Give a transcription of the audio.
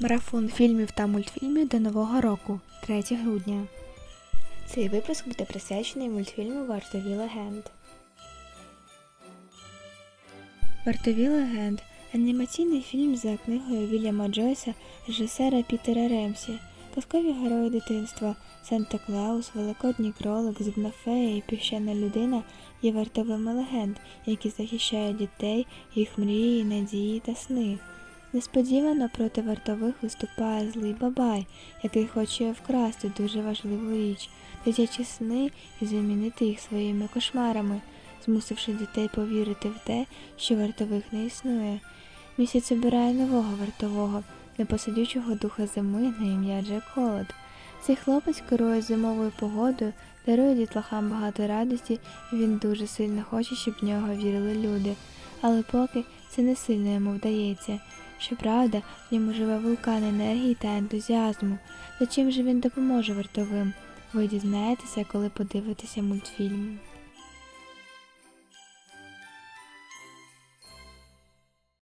Марафон фільмів та мультфільмів до Нового року 3 грудня. Цей випуск буде присвячений мультфільму Вартові легенд. Вартові легенд анімаційний фільм за книгою Вільяма Джойса, режисера Пітера Ремсі. Казкові герої дитинства Санта Клаус, Великодній кролик, Зубна фея і піщана людина є вартовими легенд, які захищають дітей, їх мрії, надії та сни. Несподівано проти вартових виступає злий бабай, який хоче вкрасти дуже важливу річ, дитячі сни і замінити їх своїми кошмарами, змусивши дітей повірити в те, що вартових не існує. Місяць обирає нового вартового, непосидючого духа зими на ім'я Джек Холод. Цей хлопець керує зимовою погодою, дарує дітлахам багато радості, і він дуже сильно хоче, щоб в нього вірили люди. Але поки це не сильно йому вдається. Щоправда, в ньому живе вулкан енергії та ентузіазму. За чим же він допоможе вартовим? Ви дізнаєтеся, коли подивитеся мультфільм.